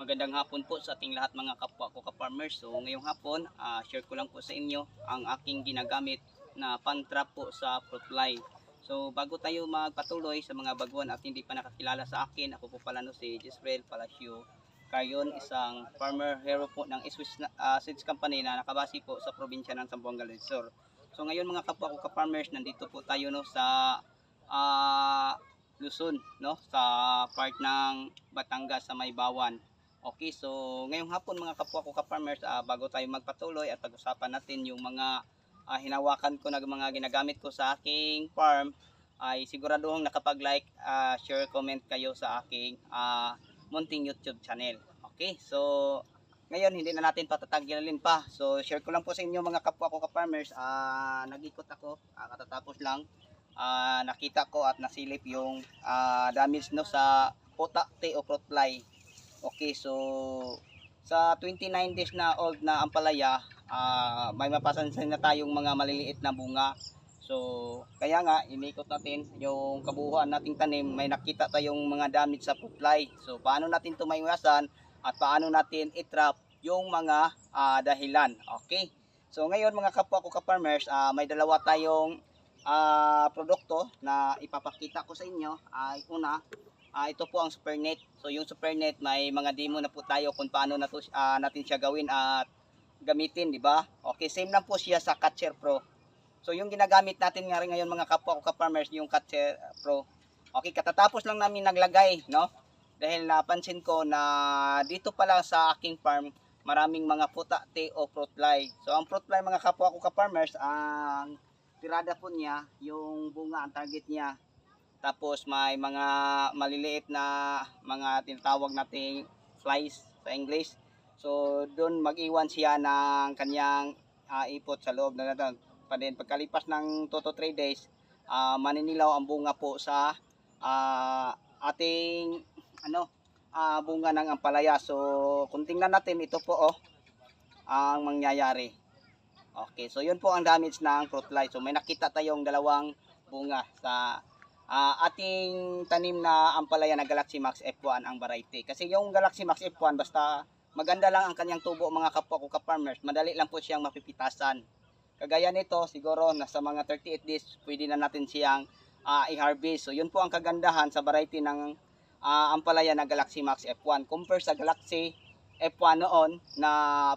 Magandang hapon po sa ating lahat mga kapwa ko ka-farmers. So ngayong hapon, ah, share ko lang po sa inyo ang aking ginagamit na pan-trap po sa fruit fly. So bago tayo magpatuloy sa mga baguhan at hindi pa nakakilala sa akin, ako po pala no si Jisrael Palacio. Kayon, isang farmer hero po ng Swiss uh, Seeds Company na nakabase po sa probinsya ng Zamboanga Sur. So ngayon mga kapwa ko ka-farmers, nandito po tayo no sa ah, Luzon, no? Sa part ng Batangas sa Maybawan. Okay, so ngayong hapon mga kapwa ko ka-farmers, ah, bago tayo magpatuloy at pag-usapan natin yung mga ah, hinawakan ko na mga ginagamit ko sa aking farm, ay siguraduhong nakapag-like, ah, share, comment kayo sa aking ah, munting YouTube channel. Okay, so ngayon hindi na natin patatagalin pa. So share ko lang po sa inyo mga kapwa ko ka-farmers, ah, nag-ikot ako, ah, katatapos lang, ah, nakita ko at nasilip yung ah, damage no sa putakte o fruit fly. Okay, so sa 29 days na old na ampalaya, ah, may mapasansin na tayong mga maliliit na bunga. So, kaya nga, inikot natin yung kabuuan nating tanim, may nakita tayong mga damage sa fruit fly. So, paano natin ito maiwasan at paano natin itrap yung mga ah, dahilan. Okay? So, ngayon mga kapwa ko ka-farmers, ah, may dalawa tayong ah, produkto na ipapakita ko sa inyo. Ay, una, Ah, ito po ang Supernet. So yung Supernet may mga demo na po tayo kung paano na to, ah, natin siya gawin at gamitin, di ba? Okay, same lang po siya sa Catcher Pro. So yung ginagamit natin nga rin ngayon mga kapwa ko ka-farmers yung Catcher Pro. Okay, katatapos lang namin naglagay, no? Dahil napansin ko na dito pala sa aking farm, maraming mga putate o fruit fly. So ang fruit fly mga kapwa ko ka-farmers, ang tirada po niya, yung bunga, ang target niya, tapos may mga maliliit na mga tinatawag nating flies sa English. So doon mag-iwan siya ng kanyang ah, ipot sa loob na natin. Pa din pagkalipas ng 2 to 3 days, ah, maninilaw ang bunga po sa ah, ating ano ah, bunga ng ampalaya. So kung tingnan natin ito po oh ang mangyayari. Okay, so yun po ang damage ng fruit fly. So may nakita tayong dalawang bunga sa Ah, ating tanim na ampalaya na Galaxy Max F1 ang variety. Kasi yung Galaxy Max F1 basta maganda lang ang kanyang tubo mga kapwa ko ka-farmers, madali lang po siyang mapipitasan. Kagaya nito, siguro nasa mga 38 days, pwede na natin siyang ah, i-harvest. So yun po ang kagandahan sa variety ng ah, ampalaya na Galaxy Max F1 compare sa Galaxy F1 noon na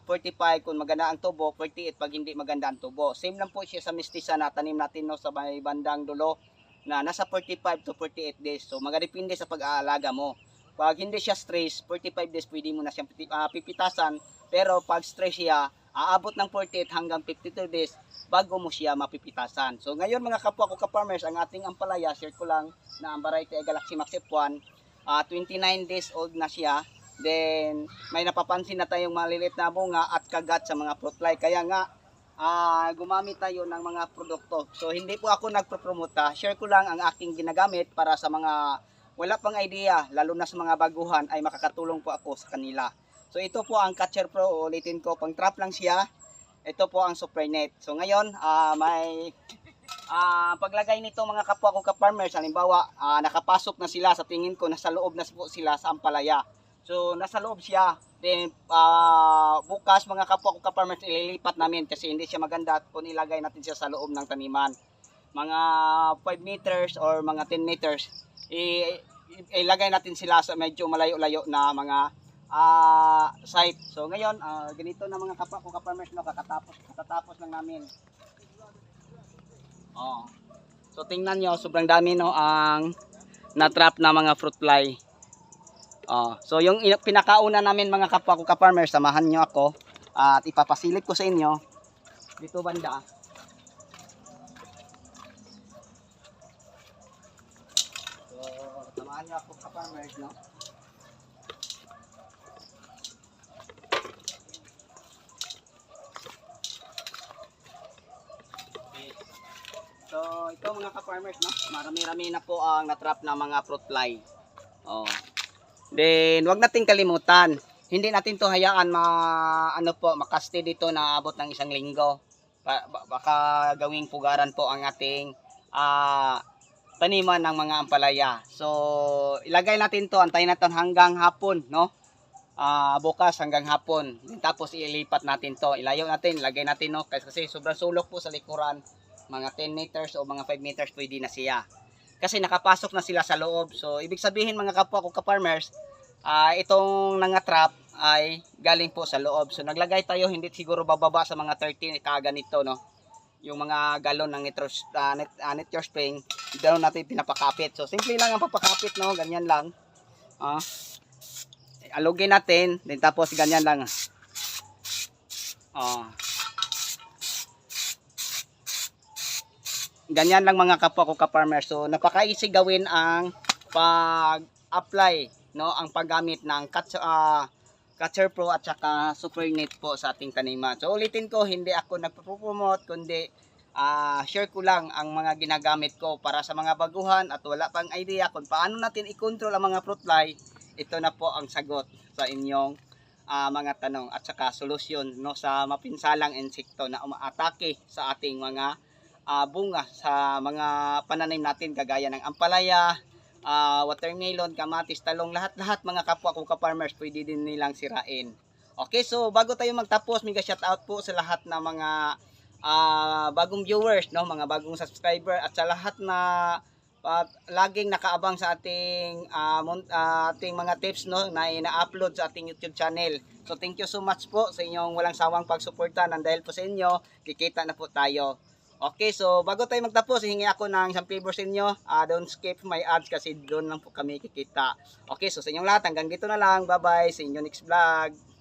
45 kung maganda ang tubo, 48 pag hindi maganda ang tubo. Same lang po siya sa mistisa na tanim natin no, sa may bandang dulo na nasa 45 to 48 days. So magadepende sa pag-aalaga mo. Pag hindi siya stress, 45 days pwede mo na siyang ah, pipitasan. Pero pag stress siya, aabot ng 48 hanggang 52 days bago mo siya mapipitasan. So ngayon mga kapwa ko ka-farmers, ang ating ampalaya, share ko lang na ang variety ay Galaxy Max F1. ah, 29 days old na siya. Then may napapansin na tayong maliliit na bunga at kagat sa mga fruit fly. Kaya nga ah gumamit tayo ng mga produkto. So hindi po ako nagpo-promote, ah. share ko lang ang aking ginagamit para sa mga wala pang idea, lalo na sa mga baguhan ay makakatulong po ako sa kanila. So ito po ang Catcher Pro, ulitin ko, pang trap lang siya. Ito po ang Supernet. So ngayon, ah may ah paglagay nito mga kapwa ko ka-farmers, halimbawa, ah, nakapasok na sila sa tingin ko, nasa loob na po sila sa ampalaya. So nasa loob siya. Then ah, bukas mga kapwa ko ka-farmers ililipat namin kasi hindi siya maganda kung ilagay natin siya sa loob ng taniman. Mga 5 meters or mga 10 meters ilagay natin sila sa medyo malayo-layo na mga ah site. So ngayon, ah, ganito na mga kapwa ko ka-farmers no kakatapos katatapos lang namin. Oh. So tingnan nyo, sobrang dami no ang na-trap na mga fruit fly. Oh, so yung ina- pinakauna namin mga kapwa ko ka-farmers, samahan nyo ako at ipapasilip ko sa inyo dito banda. So, samahan nyo ako ka-farmers, no? So, ito mga ka-farmers, no? Marami-rami na po ang natrap na mga fruit fly. Oh. Then, wag nating kalimutan. Hindi natin to hayaan ma ano po, makaste dito na abot ng isang linggo. Ba- ba- baka gawing pugaran po ang ating ah taniman ng mga ampalaya. So, ilagay natin to, antayin natin hanggang hapon, no? ah, bukas hanggang hapon. Tapos ilipat natin to. Ilayo natin, lagay natin no kasi, kasi sobrang sulok po sa likuran. Mga 10 meters o mga 5 meters pwede na siya. Kasi nakapasok na sila sa loob. So ibig sabihin mga kapwa ko ka-farmers, ah, itong nangatrap ay galing po sa loob. So naglagay tayo hindi siguro bababa sa mga 30 kaganito no. Yung mga galon ng nitro uh, net, uh, nitro spring, doon natin pinapakapit. So simple lang ang papakapit no, ganyan lang. Ah. alugin natin, then tapos ganyan lang. Ah. Ganyan lang mga kapwa ko ka-farmer. So, napaka-easy gawin ang pag-apply, no, ang paggamit ng cut, ah, Catcher Pro at saka Super Net po sa ating taniman. So, ulitin ko, hindi ako nagpo-promote, kundi ah, share ko lang ang mga ginagamit ko para sa mga baguhan at wala pang idea kung paano natin i-control ang mga fruit fly. Ito na po ang sagot sa inyong ah, mga tanong at saka solusyon no sa mapinsalang insekto na umaatake sa ating mga ah, bunga sa mga pananim natin kagaya ng ampalaya, ah, watermelon, kamatis, talong, lahat-lahat mga kapwa ko ka-farmers pwede din nilang sirain. Okay, so bago tayo magtapos, mega shout out po sa lahat ng mga ah, bagong viewers, no, mga bagong subscriber at sa lahat na at laging nakaabang sa ating mon- ah, ating mga tips no na ina-upload sa ating YouTube channel. So thank you so much po sa inyong walang sawang pagsuporta nang dahil po sa inyo, kikita na po tayo. Okay, so bago tayo magtapos, hingi ako ng isang favor sa inyo. Ah, don't skip my ads kasi doon lang po kami kikita. Okay, so sa inyong lahat, hanggang dito na lang. Bye-bye. Sa inyo next vlog.